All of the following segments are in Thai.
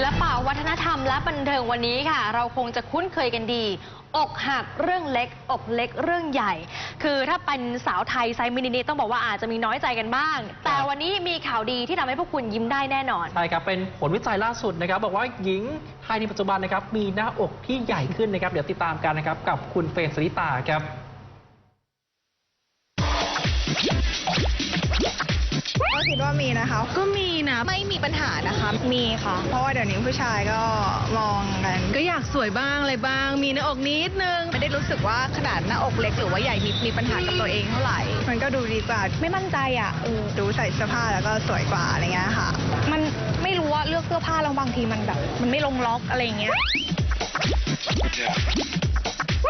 ศิลปะวัฒนธรรมและบันเทิงวันนี้ค่ะ เราคงจะคุ้นเคยกันดี อกหักเรื่องเล็ก อกเล็กเรื่องใหญ่ คือถ้าเป็นสาวไทยไซส์มินินี้ต้องบอกว่าอาจจะมีน้อยใจกันบ้าง แต่วันนี้มีข่าวดีที่ทำให้พวกคุณยิ้มได้แน่นอน ใช่ครับ เป็นผลวิจัยล่าสุดนะครับ บอกว่าหญิงไทยในปัจจุบันนะครับมีหน้าอกที่ใหญ่ขึ้นนะครับ เดี๋ยวติดตามกันนะครับกับคุณเฟรนสริตาครับ ก็คิดว่ามีนะคะ ก็มีนะ ไม่มีปัญหานะคะ มีค่ะ เพราะว่าเดี๋ยวนี้ผู้ชายก็มองกัน ก็อยากสวยบ้างอะไรบ้าง มีหน้าอกนิดนึง ไม่ได้รู้สึกว่าขนาดหน้าอกเล็กหรือว่าใหญ่มีมีปัญหากับตัวเองเท่าไหร่ มันก็ดูดีกว่า ไม่มั่นใจอะเออดูใส่เสื้อผ้าแล้วก็สวยกว่าอะไรเงี้ยค่ะ มันไม่รู้ว่าเลือกเสื้อผ้าแล้วบางทีมันแบบ มันไม่ลงล็อกอะไรเงี้ย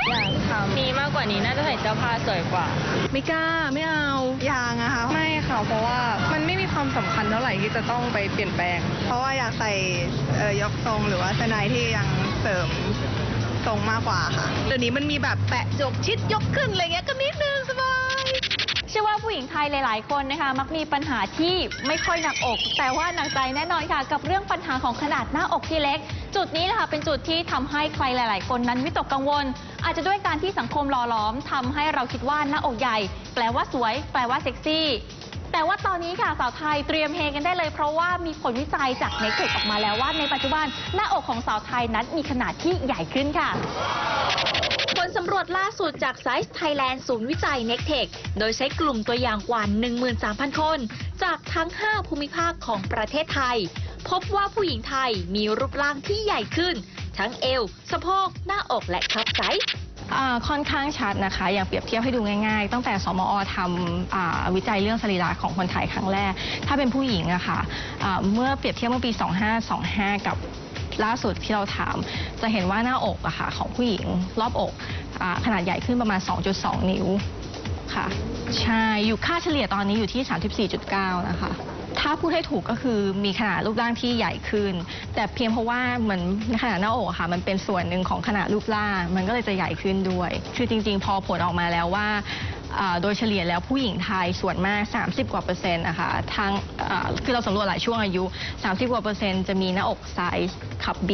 อยากทำมีมากกว่านี้น่าจะใส่เสื้อผ้าสวยกว่า ไม่กล้าไม่เอายางอะค่ะไม่ค่ะเพราะว่ามันไม่มีความสำคัญเท่าไหร่ที่จะต้องไปเปลี่ยนแปลง เพราะว่าอยากใส่เอ่อยกทรงหรือว่าเสื้อในที่ยังเสริมทรงมากกว่าค่ะเดี๋ยวนี้มันมีแบบแปะจกชิดยกขึ้นอะไรเงี้ยก็นิดนึงสบาย เชื่อว่าผู้หญิงไทยหลาย ๆ คนนะคะ มักมีปัญหาที่ไม่ค่อยหนักอก แต่ว่าหนักใจแน่นอนค่ะ กับเรื่องปัญหาของขนาดหน้าอกที่เล็ก จุดนี้แหละค่ะเป็นจุดที่ทำให้ใครหลาย ๆ คนนั้นวิตกกังวล อาจจะด้วยการที่สังคมหล่อหลอมทำให้เราคิดว่าหน้าอกใหญ่ แปลว่าสวย แปลว่าเซ็กซี่ แต่ว่าตอนนี้ค่ะสาวไทยเตรียมเฮกันได้เลยเพราะว่ามีผลวิจัยจากเน็ตเทคออกมาแล้วว่าในปัจจุบันหน้าอกของสาวไทยนั้นมีขนาดที่ใหญ่ขึ้นค่ะ วจล่าสุดจาก Size Thailand ศูนย์วิจัย n e c t e c h โดยใช้กลุ่มตัวอย่างกว่า 13,000 คน จากทั้ง 5 ภูมิภาคของประเทศไทย พบว่าผู้หญิงไทยมีรูปร่างที่ใหญ่ขึ้น ทั้งเอว สะโพก หน้าอกและคับไซส์อ่าค่อนข้างชัดนะคะ อย่างเปรียบเทียบให้ดูง่ายๆ ตั้งแต่สมอทำอ่าวิจัยเรื่องสรีระของคนไทยครั้งแรก ถ้าเป็นผู้หญิงอะค่ะอ่าเมื่อเปรียบเทียบเมื่อปี 2525 กับล่าสุดที่เราถาม จะเห็นว่าหน้าอกอะค่ะของผู้หญิงรอบอก อาขนาดใหญ่ขึ้นประมาณ 2.2 นิ้วค่ะ ใช่ อยู่ค่าเฉลี่ยตอนนี้อยู่ที่ 34.9 นะคะ ถ้าพูดให้ถูกก็คือมีขนาดรูปร่างที่ใหญ่ขึ้น แต่เพียงเพราะว่าเหมือนขนาดหน้าอกอะค่ะ มันเป็นส่วนหนึ่งของขนาดรูปร่าง มันก็เลยจะใหญ่ขึ้นด้วย คือจริง ๆ พอผลออกมาแล้วว่าอ่าโดยเฉลี่ยแล้วผู้หญิงไทยส่วนมาก 30 กว่าเปอร์เซ็นต์นะคะทางอ่าคือเราสำรวจหลายช่วงอายุ 30 กว่าเปอร์เซ็นต์จะมีหน้าอกไซส์คับ B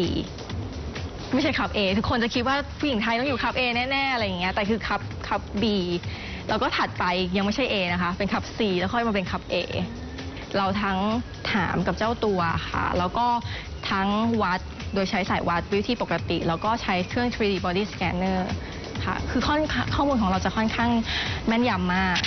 ไม่ใช่คับ A ทุกคนจะคิดว่าผู้หญิงไทยต้องอยู่คับ A แน่ๆอะไรอย่างเงี้ยแต่คือคับคับ B แล้วก็ถัดไปยังไม่ใช่ A นะคะ เป็นคับ C แล้วค่อยมาเป็นคับ A เราทั้งถามกับเจ้าตัวค่ะ แล้วก็ทั้งวัดโดยใช้สายวัดวิธีปกติ แล้วก็ใช้เครื่อง 3D body scanner ค่ะ คือค่อข้อมูลของเราจะค่อนข้างแม่นยำมาก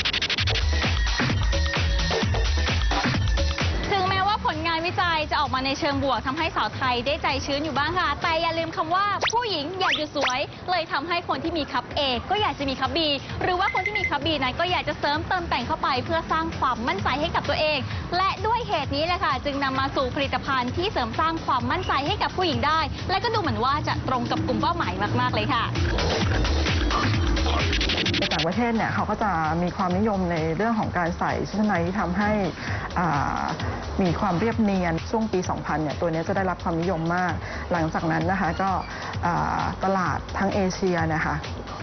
จัยจะออกมาในเชิงบวกทำให้สาวไทยได้ใจชื้นอยู่บ้างค่ะ แต่อย่าลืมคำว่าผู้หญิงอยากจะสวย เลยทำให้คนที่มีคับ A ก็อยากจะมีคับ B หรือว่าคนที่มีคับ B นั้นก็อยากจะเสริมเติมแต่งเข้าไปเพื่อสร้างความมั่นใจให้กับตัวเอง และด้วยเหตุนี้แหละค่ะ จึงนำมาสู่ผลิตภัณฑ์ที่เสริมสร้างความมั่นใจให้กับผู้หญิงได้ และก็ดูเหมือนว่าจะตรงกับกลุ่มเป้าหมายมาก ๆ เลยค่ะ ประเทศเนี่ยเขาก็จะมีความนิยมในเรื่องของการใส่ชุดชั้นในที่ทำให้มีความเรียบเนียนช่วงปี 2000 เนี่ยตัวนี้จะได้รับความนิยมมาก หลังจากนั้นนะคะก็ตลาดทั้งเอเชียนะคะ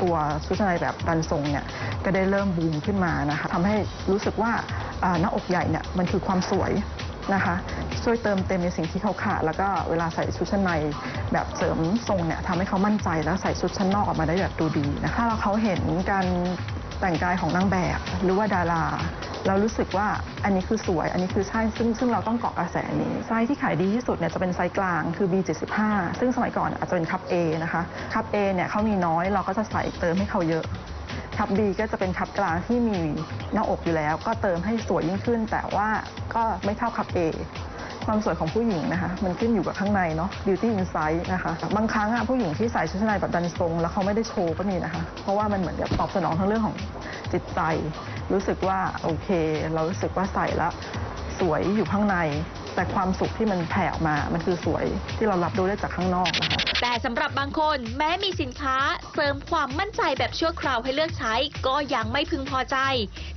ตัวชุดชั้นในแบบรันทรงเนี่ยก็ได้เริ่มบูมขึ้นมานะคะทำให้รู้สึกว่าหน้าอกใหญ่เนี่ยมันคือความสวย นะคะช่วยเติมเต็มในสิ่งที่เขาขาด แล้วก็เวลาใส่ชุดชั้นในแบบเสริมทรงเนี่ยทำให้เขามั่นใจแล้วใส่ชุดชั้นนอกออกมาได้แบบดูดีนะคะถ้าเราเขาเห็นการแต่งกายของนางแบบหรือว่าดารา เรารู้สึกว่าอันนี้คือสวย อันนี้คือใช่ซึ่งซึ่งเราต้องเกาะกระแสนี้ไซส์ที่ขายดีที่สุดเนี่ยจะเป็นไซส์กลางคือ B75 ซึ่งสมัยก่อนอาจจะเป็นคัพ A นะคะคัพ A เนี่ยเขามีน้อยเราก็จะใส่เติมให้เขาเยอะ คัพ B ก็จะเป็นคัพกลางที่มีหน้าอกอยู่แล้ว ก็เติมให้สวยยิ่งขึ้น แต่ว่าก็ไม่เท่าคัพ A ความสวยของผู้หญิงนะคะ มันขึ้นอยู่กับข้างในเนาะ beauty inside นะคะ บางครั้งอะผู้หญิงที่ใส่ชุดชั้นในแบบดันทรง แล้วเขาไม่ได้โชว์ก็มีนะคะ เพราะว่ามันเหมือนกับตอบสนองทั้งเรื่องของจิตใจ รู้สึกว่าโอเค เรารู้สึกว่าใส่แล้วสวยอยู่ข้างใน แต่ความสุขที่มันแผ่ออกมา มันคือสวยที่เรารับรู้ได้จากข้างนอกนะคะ แต่สำหรับบางคนแม้มีสินค้าเสริมความมั่นใจแบบชั่วคราวให้เลือกใช้ ก็ยังไม่พึงพอใจ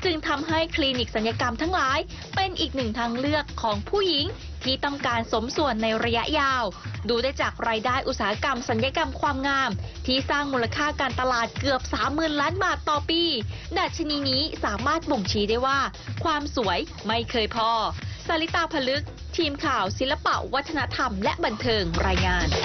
จึงทำให้คลินิกสัญญกรรมทั้งหลาย เป็นอีกหนึ่งทางเลือกของผู้หญิงที่ต้องการสมส่วนในระยะยาว ดูได้จากรายได้อุตสาหกรรมสัญญกรรมความงาม ที่สร้างมูลค่าการตลาดเกือบ 30,000 ล้านบาทต่อปี ดัชนีนี้สามารถบ่งชี้ได้ว่า ความสวยไม่เคยพอสาริตาผลึก ทีมข่าวศิลปะวัฒนธรรมและบันเทิงรายงาน